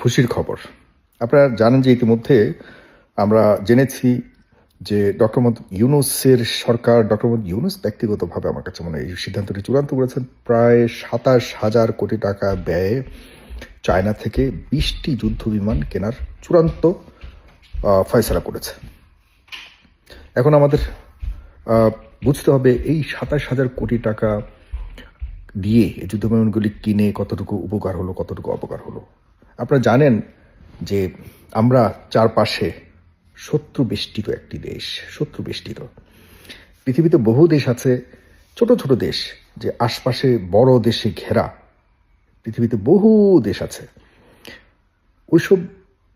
খুশির খবর। আপনারা জানেন যে ইতিমধ্যে আমরা জেনেছি যে ডক্টর মোহাম্মদ ইউনুসের সরকার, ডক্টর মোহাম্মদ ইউনুস ব্যক্তিগতভাবে আমার কাছে মনে এই সিদ্ধান্তটি চূড়ান্ত করেছেন। প্রায় সাতাশ হাজার কোটি টাকা ব্যয়ে চায়না থেকে বিশটি যুদ্ধ বিমান কেনার চূড়ান্ত ফয়সলা করেছে। এখন আমাদের বুঝতে হবে এই সাতাশ হাজার কোটি টাকা দিয়ে এই যুদ্ধ বিমানগুলি কিনে কতটুকু উপকার হলো, কতটুকু অপকার হলো। আপনারা জানেন যে আমরা চারপাশে শত্রু বেষ্টিত একটি দেশ শত্রু বেষ্টিত পৃথিবীতে বহু দেশ আছে, ছোট ছোট দেশ, যে আশপাশে বড় দেশে ঘেরা। পৃথিবীতে বহু দেশ আছে। ওইসব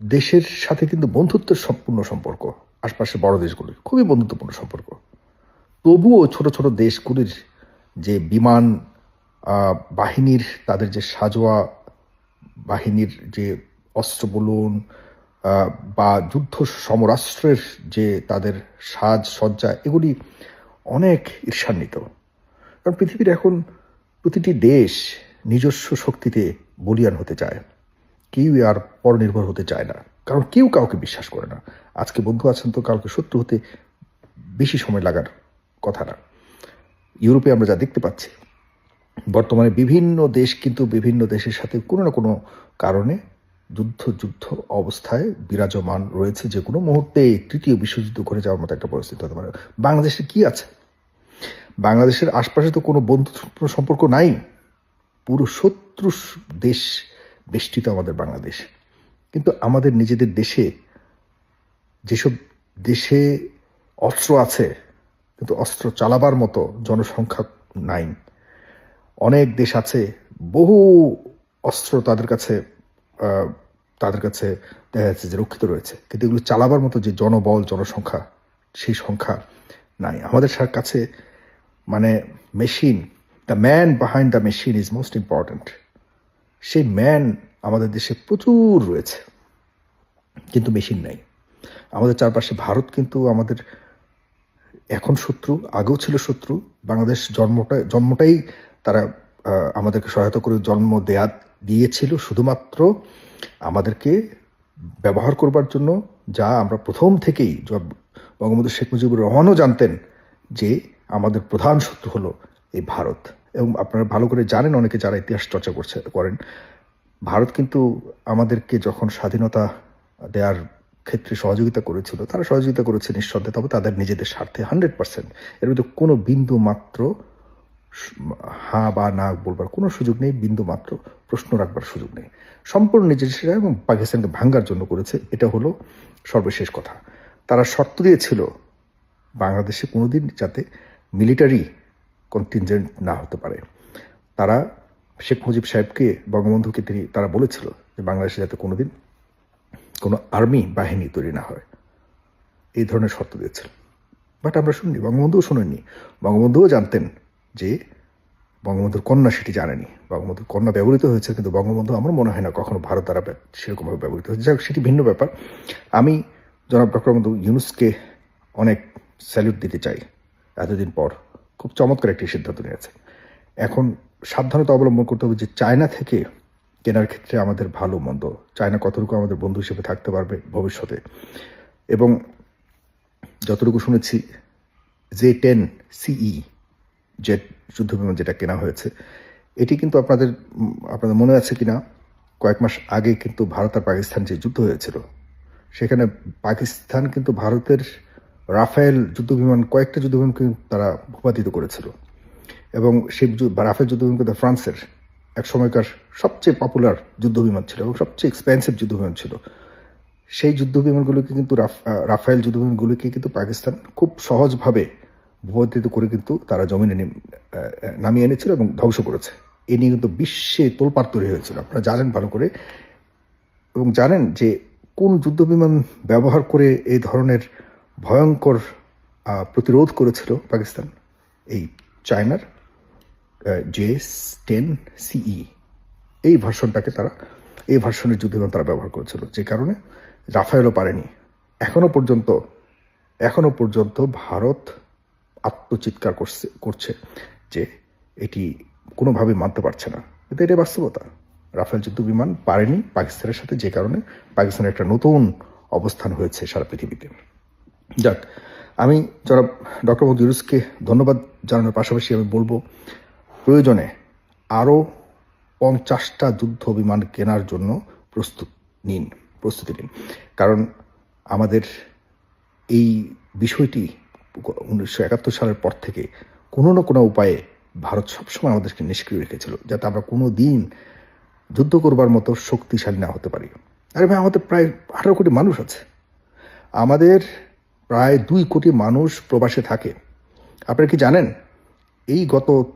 দেশের সাথে কিন্তু বন্ধুত্বের সম্পূর্ণ সম্পর্ক। আশপাশে বড় দেশগুলির খুবই বন্ধুত্বপূর্ণ সম্পর্ক। তবুও ছোট ছোট দেশগুলির যে বিমান বাহিনীর তাদের যে সাজোয়া বাহিনীর যে অস্ত্র বলুন বা যুদ্ধ সমরাস্ত্রের যে তাদের সাজ সজ্জা, এগুলি অনেক ঈর্ষান্বিত। কারণ পৃথিবীর এখন প্রতিটি দেশ নিজস্ব শক্তিতে বলিয়ান হতে চায়। কেউই আর পরনির্ভর হতে চায় না। কারণ কেউ কাউকে বিশ্বাস করে না। আজকে বন্ধু আছেন তো কাউকে শত্রু হতে বেশি সময় লাগার কথা না। ইউরোপে আমরা যা দেখতে পাচ্ছি বর্তমানে বিভিন্ন দেশ কিন্তু বিভিন্ন দেশের সাথে কোনো না কোনো কারণে যুদ্ধ যুদ্ধ অবস্থায় বিরাজমান রয়েছে যে কোনো মুহূর্তে তৃতীয় বিশ্বযুদ্ধ করে যাওয়ার মতো একটা পরিস্থিতি হতে পারে। বাংলাদেশে কি আছে? বাংলাদেশের আশপাশে তো কোনো বন্ধুত্বপূর্ণ সম্পর্ক নাই। পুরো শত্রু দেশ বেষ্টিত আমাদের বাংলাদেশ। কিন্তু আমাদের নিজেদের দেশে যেসব দেশে অস্ত্র আছে, কিন্তু অস্ত্র চালাবার মতো জনসংখ্যা নাই। অনেক দেশ আছে, বহু অস্ত্র তাদের কাছে তাদের কাছে দেখা যাচ্ছে যে রক্ষিত রয়েছে। কিন্তু এগুলো চালাবার মতো যে জনবল, জনসংখ্যা, সেই সংখ্যা নাই। আমাদের কাছে মানে machine the man behind the machine is most important সেই ম্যান আমাদের দেশে প্রচুর রয়েছে, কিন্তু মেশিন নাই। আমাদের চারপাশে ভারত কিন্তু আমাদের এখন শত্রু, আগেও ছিল শত্রু, বাংলাদেশ জন্মটা, জন্মটাই তারা আমাদেরকে সহায়তা করে জন্ম দেয়া, দিয়েছিল শুধুমাত্র আমাদেরকে ব্যবহার করবার জন্য, যা আমরা প্রথম থেকেই বঙ্গবন্ধু শেখ মুজিবুর রহমানও জানতেন যে আমাদের প্রধান শত্রু হলো এই ভারত। এবং আপনারা ভালো করে জানেন, অনেকে যারা ইতিহাস চর্চা করছে, করেন। ভারত কিন্তু আমাদেরকে যখন স্বাধীনতা দেওয়ার ক্ষেত্রে সহযোগিতা করেছিল, তারা সহযোগিতা করেছে নিঃসন্দেহে, তবে তাদের নিজেদের স্বার্থে হান্ড্রেড পার্সেন্ট এর মধ্যে কোনো বিন্দু মাত্র হা বা না বলবার কোনো সুযোগ নেই, বিন্দু মাত্র, প্রশ্ন রাখবার সুযোগ নেই। সম্পূর্ণ নিজের সেরা এবং পাকিস্তানকে ভাঙ্গার জন্য করেছে, এটা হলো সর্বশেষ কথা। তারা শর্ত দিয়েছিল বাংলাদেশে কোনোদিন যাতে মিলিটারি কন্টিনজেন্ট না হতে পারে। তারা শেখ মুজিব সাহেবকে, বঙ্গবন্ধুকে তিনি, তারা বলেছিল যে বাংলাদেশে যাতে কোনোদিন কোনো আর্মি বাহিনী তৈরি না হয়। এই ধরনের শর্ত দিয়েছিল। বাট আমরা শুনিনি, বঙ্গবন্ধুও শোনেননি। বঙ্গবন্ধুও জানতেন যে বঙ্গবন্ধুর কন্যা সেটি জানেনি। বঙ্গবন্ধুর কন্যা ব্যবহৃত হয়েছে, কিন্তু বঙ্গবন্ধু আমার মনে হয় না কখনো ভারত দ্বারা সেরকমভাবে ব্যবহৃত হয়েছে। যাই সেটি ভিন্ন ব্যাপার। আমি জনাব ডক্টর মোহাম্মদ ইউনুসকে অনেক স্যালুট দিতে চাই। এতদিন পর খুব চমৎকার একটি সিদ্ধান্ত নিয়েছে। এখন সাবধানতা অবলম্বন করতে হবে যে চায়না থেকে কেনার ক্ষেত্রে আমাদের ভালো মন্দ। চায়না কতটুকু আমাদের বন্ধু হিসেবে থাকতে পারবে ভবিষ্যতে? এবং যতটুকু শুনেছি, জে টেন সিই জেট যুদ্ধবিমান যেটা কেনা হয়েছে, এটি কিন্তু আপনাদের আপনাদের মনে আছে কিনা? কয়েক মাস আগে কিন্তু ভারত আর পাকিস্তান যে যুদ্ধ হয়েছিল, সেখানে পাকিস্তান কিন্তু ভারতের রাফেল যুদ্ধবিমান কয়েকটা যুদ্ধবিমান কিন্তু তারা ভূপাতিত করেছিল। এবং সেই রাফেল যুদ্ধবিমান কিন্তু ফ্রান্সের এক সময়কার সবচেয়ে পপুলার যুদ্ধবিমান ছিল এবং সবচেয়ে এক্সপেন্সিভ যুদ্ধবিমান ছিল। সেই যুদ্ধ বিমানগুলোকে কিন্তু রাফ- রাফায়েল যুদ্ধ বিমানগুলোকে কিন্তু পাকিস্তান খুব সহজভাবে ভূপাতিত করে কিন্তু তারা জমিনে নামিয়ে এনেছিল এবং ধ্বংস করেছে। এ নিয়ে কিন্তু বিশ্বে তোলপাড় তৈরি হয়েছিল। আপনারা জানেন ভালো করে। এবং জানেন যে কোন যুদ্ধ বিমান ব্যবহার করে এই ধরনের ভয়ঙ্কর প্রতিরোধ করেছিল পাকিস্তান? এই চায়নার জে টেন সিই এই ভার্সনটাকে তারা, এই ভার্সনের যুদ্ধবিমান তারা ব্যবহার করেছিল, যে কারণে রাফায়েলও পারেনি। এখনও পর্যন্ত এখনও পর্যন্ত ভারত আত্মচিৎকার করছে করছে যে এটি কোনোভাবে মানতে পারছে না। কিন্তু এটাই বাস্তবতা। রাফেল যুদ্ধ বিমান পারেনি পাকিস্তানের সাথে, যে কারণে পাকিস্তানের একটা নতুন অবস্থান হয়েছে সারা পৃথিবীতে। যাক, আমি যারা ডক্টর মোহাম্মদ ইউনুসকে ধন্যবাদ জানানোর পাশাপাশি আমি বলব, প্রয়োজনে আরও পঞ্চাশটা যুদ্ধ বিমান কেনার জন্য প্রস্তুত নিন, প্রস্তুতি নিন। কারণ আমাদের এই বিষয়টি উনিশশো একাত্তর সালের পর থেকে কোনো না কোনো উপায়ে ভারত সবসময় আমাদেরকে নিষ্ক্রিয় রেখেছিল, যাতে আমরা কোনো দিন যুদ্ধ করবার মতো শক্তিশালী না হতে পারি। আরে ভাই, আমাদের প্রায় আঠারো কোটি মানুষ আছে। আমাদের প্রায় দুই কোটি মানুষ প্রবাসে থাকে। আপনারা কি জানেন, এই গত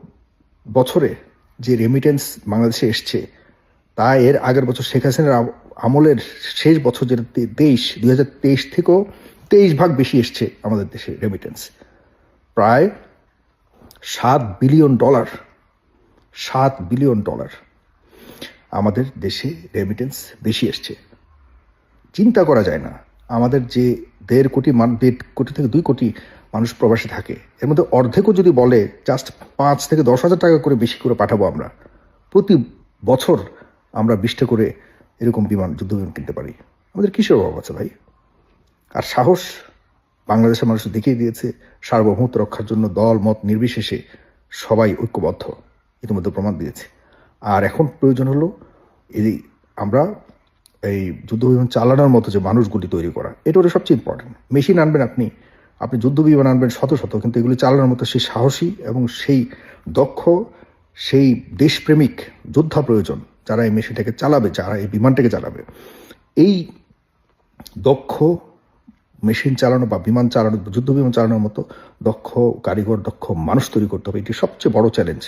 বছরে যে রেমিটেন্স বাংলাদেশে এসছে, তা এর আগের বছর শেখ হাসিনার আম- আমলের শেষ বছর যেটা তেইশ দুই হাজার তেইশ থেকেও তেইশ ভাগ বেশি এসছে আমাদের দেশে রেমিটেন্স প্রায় সাত বিলিয়ন ডলার সাত বিলিয়ন ডলার আমাদের দেশে রেমিটেন্স বেশি এসছে। চিন্তা করা যায় না, আমাদের যে দেড় কোটি মান, দেড় কোটি থেকে দুই কোটি মানুষ প্রবাসে থাকে, এর মধ্যে অর্ধেকও যদি বলে জাস্ট পাঁচ থেকে দশ হাজার টাকা করে বেশি করে পাঠাবো আমরা, প্রতি বছর আমরা বিশটা করে এরকম বিমান যুদ্ধ বিমান কিনতে পারি। আমাদের কিসের অভাব আছে ভাই? আর সাহস বাংলাদেশের মানুষ দেখিয়ে দিয়েছে, সার্বভৌমত্ব রক্ষার জন্য দল, মত নির্বিশেষে সবাই ঐক্যবদ্ধ। ইতিমধ্যে প্রমাণ দিয়েছে। আর এখন প্রয়োজন হলো এই আমরা এই যুদ্ধ বিমান চালানোর মতো যে মানুষগুলি তৈরি করা, এটা ওটা সবচেয়ে ইম্পর্টেন্ট মেশিন আনবেন আপনি আপনি যুদ্ধ বিমান আনবেন শত শত, কিন্তু এগুলি চালানোর মতো সেই সাহসী এবং সেই দক্ষ, সেই দেশপ্রেমিক যোদ্ধা প্রয়োজন যারা এই মেশিনটাকে চালাবে, যারা এই বিমানটাকে চালাবে। এই দক্ষ মেশিন চালানো বা বিমান চালানো, যুদ্ধ বিমান চালানোর মতো দক্ষ কারিগর, দক্ষ মানুষ তৈরি করতে হবে। এটি সবচেয়ে বড় চ্যালেঞ্জ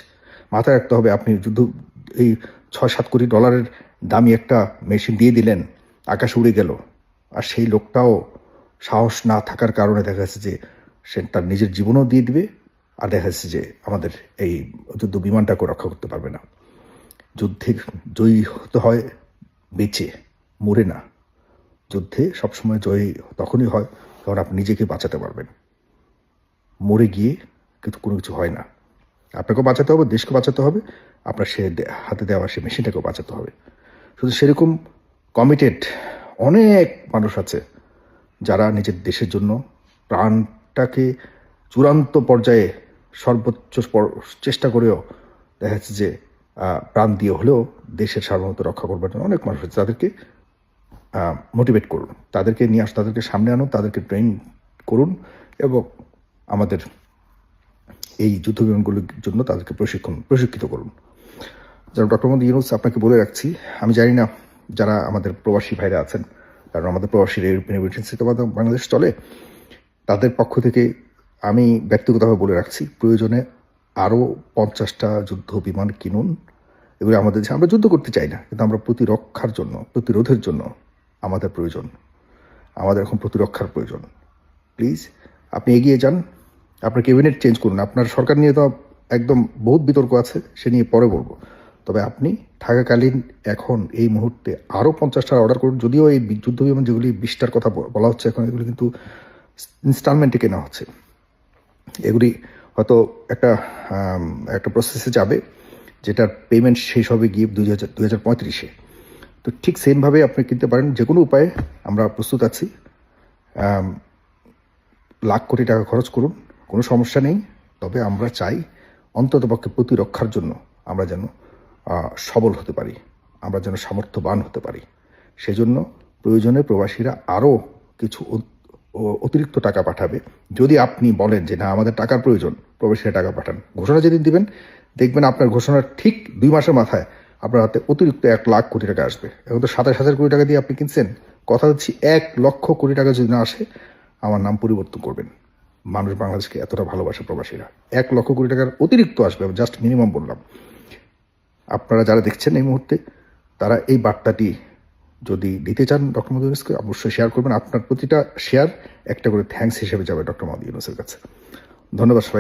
মাথায় রাখতে হবে, আপনি যুদ্ধ, এই ছয় সাত কোটি ডলারের দামি একটা মেশিন দিয়ে দিলেন, আকাশে উড়ে গেল। আর সেই লোকটাও সাহস না থাকার কারণে দেখা যাচ্ছে যে সে তার নিজের জীবনও দিয়ে দিবে, আর দেখা যাচ্ছে যে আমাদের এই যুদ্ধ বিমানটাকে রক্ষা করতে পারবে না। যুদ্ধে জয়ী হতে হয়, বেঁচে, মরে না। যুদ্ধে সবসময় জয়ী তখনই হয় যখন আপনি নিজেকে বাঁচাতে পারবেন। মরে গিয়ে কিন্তু কোনো কিছু হয় না। আপনাকেও বাঁচাতে হবে, দেশকে বাঁচাতে হবে, আপনার সে হাতে দেওয়া সে মেশিনটাকেও বাঁচাতে হবে। শুধু সেরকম কমিটেড অনেক মানুষ আছে যারা নিজের দেশের জন্য প্রাণটাকে চূড়ান্ত পর্যায়ে সর্বোচ্চ চেষ্টা করেও দেখা যাচ্ছে যে প্রাণ দিয়ে হলেও দেশের সার্বভৌমত্ব রক্ষা করবার জন্য অনেক মানুষ আছে। তাদেরকে মোটিভেট করুন। তাদেরকে নিয়ে আস, তাদেরকে সামনে আনুন, তাদেরকে ট্রেন করুন এবং আমাদের এই যুদ্ধ বিমানগুলোর জন্য তাদেরকে প্রশিক্ষণ, প্রশিক্ষিত করুন। যারা ডক্টর মোহাম্মদ ইউনুস, আপনাকে বলে রাখছি, আমি জানি না যারা আমাদের প্রবাসী ভাইরা আছেন, কারণ আমাদের প্রবাসী রেমিটেন্সি তো আমাদের বাংলাদেশ চলে। তাদের পক্ষ থেকে আমি ব্যক্তিগতভাবে বলে রাখছি, প্রয়োজনে আরও পঞ্চাশটা যুদ্ধ বিমান কিনুন। এগুলো আমাদের আমরা যুদ্ধ করতে চাই না, কিন্তু আমরা প্রতিরক্ষার জন্য, প্রতিরোধের জন্য আমাদের প্রয়োজন। আমাদের এখন প্রতিরক্ষার প্রয়োজন। প্লিজ আপনি এগিয়ে যান। আপনার ক্যাবিনেট চেঞ্জ করুন। আপনার সরকার নিয়ে তো একদম বহুত বিতর্ক আছে, সে নিয়ে পরে বলব। তবে আপনি থাকাকালীন এখন এই মুহূর্তে আরও পঞ্চাশটা অর্ডার করুন। যদিও এই যুদ্ধ বিমান যেগুলি বিশটার কথা বলা হচ্ছে এখন, এগুলি কিন্তু ইনস্টলমেন্টে কেনা হচ্ছে। এগুলি হয়তো একটা একটা প্রসেসে যাবে, যেটার পেমেন্ট শেষ হবে গিয়ে দুই হাজার দুই হাজার পঁয়ত্রিশে। তো ঠিক সেমভাবে আপনি কিনতে পারেন। যে কোনো উপায়ে আমরা প্রস্তুত আছি। লাখ কোটি টাকা খরচ করুন, কোনো সমস্যা নেই। তবে আমরা চাই অন্ততপক্ষে প্রতিরক্ষার জন্য আমরা যেন সবল হতে পারি। আমরা যেন সামর্থ্যবান হতে পারি। সেজন্য প্রয়োজনে প্রবাসীরা আরও কিছু অতিরিক্ত টাকা পাঠাবে। যদি আপনি বলেন যে, না, আমাদের টাকার প্রয়োজন প্রবাসীরা টাকা পাঠান। ঘোষণা যেদিন দিবেন, দেখবেন আপনার ঘোষণার ঠিক দুই মাসের মাথায় আপনার হাতে অতিরিক্ত এক লাখ কোটি টাকা আসবে। এখন তো সাতাশ হাজার কোটি টাকা দিয়ে আপনি কিনছেন, কথা হচ্ছে এক লক্ষ কোটি টাকা যদি না আসে, আমার নাম পরিবর্তন করবেন। মানুষ বাংলাদেশকে এতটা ভালোবাসে প্রবাসীরা। এক লক্ষ কোটি টাকার অতিরিক্ত আসবে জাস্ট মিনিমাম বললাম। আপনারা যারা দেখছেন এই মুহূর্তে, তারা এই বার্তাটি যদি দিতে চান ডক্টর মোহাম্মদ ইউনুসকে, অবশ্যই শেয়ার করবেন। আপনার প্রতিটা শেয়ার একটা করে থ্যাঙ্কস হিসেবে যাবে ডক্টর মোহাম্মদ ইউনুসের কাছে। ধন্যবাদ সবাই